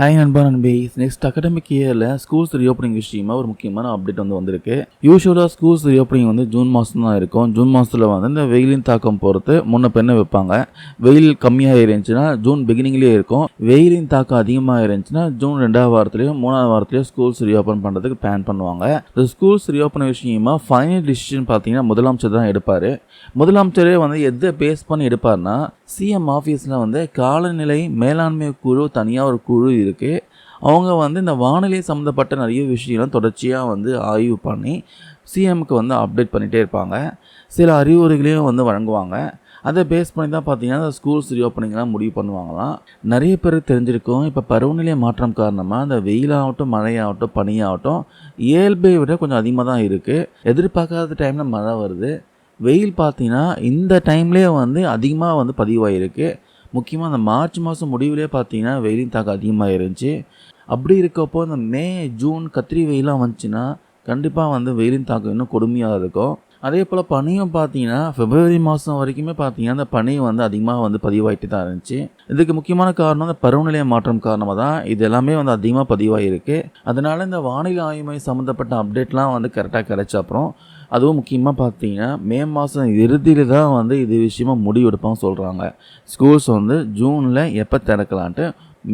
Hi நண்பா நண்பீஸ் next academic இயரில் ஸ்கூல்ஸ் ரீஓப்பனிங் விஷயமா ஒரு முக்கியமான அப்டேட் வந்து வந்திருக்கு. யூஸ்வலாக ஸ்கூல்ஸ் ரீஓப்பனிங் வந்து ஜூன் மாதம் தான் இருக்கும். ஜூன் மாதத்தில் வந்து இந்த வெயிலின் தாக்கம் பொறுத்து முன்ன பெண்ணை வைப்பாங்க. வெயில் கம்மியாக இருந்துச்சுன்னா ஜூன் பிகினிங்லேயே இருக்கும். வெயிலின் தாக்கம் அதிகமாக இருந்துச்சுன்னா ஜூன் ரெண்டாவது வாரத்துலேயும் மூணாவது வாரத்துலேயும் ஸ்கூல்ஸ் ரீஓப்பன் பண்ணுறதுக்கு பிளான் பண்ணுவாங்க. இந்த ஸ்கூல்ஸ் ரீஓப்பன் விஷயமா ஃபைனல் டிசிஷன் பார்த்தீங்கன்னா முதலமைச்சர் தான் எடுப்பார். முதலமைச்சரே வந்து எதை பேஸ் பண்ணி எடுப்பார்னா சிஎம் ஆஃபீஸில் வந்து காலநிலை மேலாண்மை குழு தனியாக ஒரு குழு இருக்குது அவங்க வந்து இந்த வானிலை சம்மந்தப்பட்ட நிறைய விஷயம்லாம் தொடர்ச்சியாக வந்து ஆய்வு பண்ணி சிஎம்க்கு வந்து அப்டேட் பண்ணிகிட்டே இருப்பாங்க. சில அறிவுரைகளையும் வந்து வழங்குவாங்க. அதை பேஸ் பண்ணி தான் பார்த்தீங்கன்னா அந்த ஸ்கூல்ஸ் ரீஓப்பனிங்லாம் முடிவு பண்ணுவாங்களாம். நிறைய பேர் தெரிஞ்சிருக்கும். இப்போ பருவநிலை மாற்றம் காரணமாக அந்த வெயிலாகட்டும் மழையாகட்டும் பனியாகட்டும் இயல்பை விட கொஞ்சம் அதிகமாக தான் இருக்குது எதிர்பார்க்காத டைமில் மழை வருது. வெயில் பார்த்தீங்கன்னா இந்த டைம்லேயே வந்து அதிகமாக வந்து பதிவாயிருக்கு. முக்கியமாக அந்த மார்ச் மாதம் முடிவுலேயே பார்த்தீங்கன்னா வெயிலின் தாக்கம் அதிகமாக இருந்துச்சு அப்படி இருக்கப்போ இந்த மே ஜூன் கத்திரி வெயிலாம் வந்துச்சுன்னா கண்டிப்பாக வந்து வெயிலின் தாக்கம் இன்னும் கொடுமையாக இருக்கும். அதே போல் பனியும் பார்த்தீங்கன்னா பிப்ரவரி மாதம் வரைக்குமே பார்த்தீங்கன்னா அந்த பனி வந்து அதிகமாக வந்து பதிவாயிட்டு தான் இருந்துச்சு. இதுக்கு முக்கியமான காரணம் அந்த பருவநிலை மாற்றம் காரணமாக தான் இது எல்லாமே வந்து அதிகமாக பதிவாகிருக்கு அதனால இந்த வானிலை ஆய்வு சம்மந்தப்பட்ட அப்டேட்லாம் வந்து கரெக்டாக கிடைச்ச அப்புறம் அதுவும் முக்கியமாக பார்த்தீங்கன்னா மே மாதம் இறுதியில் தான் வந்து இது விஷயமா முடிவெடுப்பான்னு சொல்கிறாங்க ஸ்கூல்ஸ் வந்து ஜூனில் எப்போ திறக்கலான்ட்டு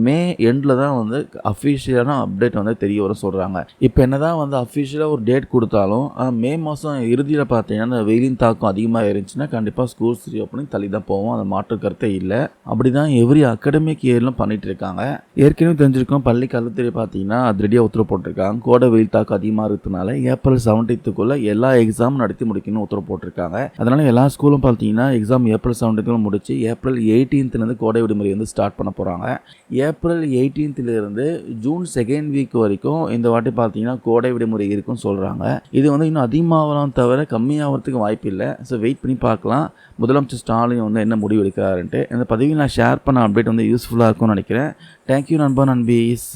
மே எண்டில் தான் வந்து அஃபிஷியலான அப்டேட் வந்து தெரிய வர சொல்கிறாங்க இப்போ என்ன தான் வந்து அஃபிஷியலாக ஒரு டேட் கொடுத்தாலும் மே மாதம் இறுதியில் பார்த்தீங்கன்னா அந்த வெயிலின் தாக்கம் அதிகமாக இருந்துச்சுன்னா கண்டிப்பாக ஸ்கூல்ஸ் ரீஓப்பனிங் தள்ளி தான் போவோம். அந்த மாற்று கருத்தே இல்லை. அப்படி தான் எவ்ரி அகாடமிக் இயர்லும் பண்ணிட்டு இருக்காங்க. ஏற்கனவே தெரிஞ்சிருக்கோம் பள்ளி கல்வித்துறை பார்த்தீங்கன்னா அதிரடியாக உத்தரவு போட்டிருக்காங்க. கோடை வெயில் தாக்கம் அதிகமாக இருக்கிறதுனால ஏப்ரல் செவன்டீத்துக்குள்ளே எல்லா எக்ஸாமும் நடத்தி முடிக்கணும்னு உத்தரவு போட்டிருக்காங்க. அதனால் எல்லா ஸ்கூலும் பார்த்தீங்கன்னா எக்ஸாம் ஏப்ரல் செவன்டீன்த்துக்குள்ள முடிச்சு ஏப்ரல் எயிட்டீன்த்லேருந்து கோடை விடுமுறை வந்து ஸ்டார்ட் பண்ண போகிறாங்க ஏப்ரல் எயிட்டீன்த்லேருந்து ஜூன் செகண்ட் வீக் வரைக்கும் இந்த வாட்டி பார்த்தீங்கன்னா கோடை விடுமுறை இருக்குன்னு சொல்கிறாங்க இது வந்து இன்னும் அதிகமாகலாம் தவிர கம்மியாகிறதுக்கு வாய்ப்பு இல்லை. ஸோ வெயிட் பண்ணி பார்க்கலாம். முதலமைச்சர் ஸ்டாலின் வந்து என்ன முடிவு எடுக்கிறாருன்ட்டு இந்த பதிவில் நான் ஷேர் பண்ண அப்டேட் வந்து யூஸ்ஃபுல்லாக இருக்கும்னு நினைக்கிறேன். தேங்க்யூ நண்பா நண்பீஸ்.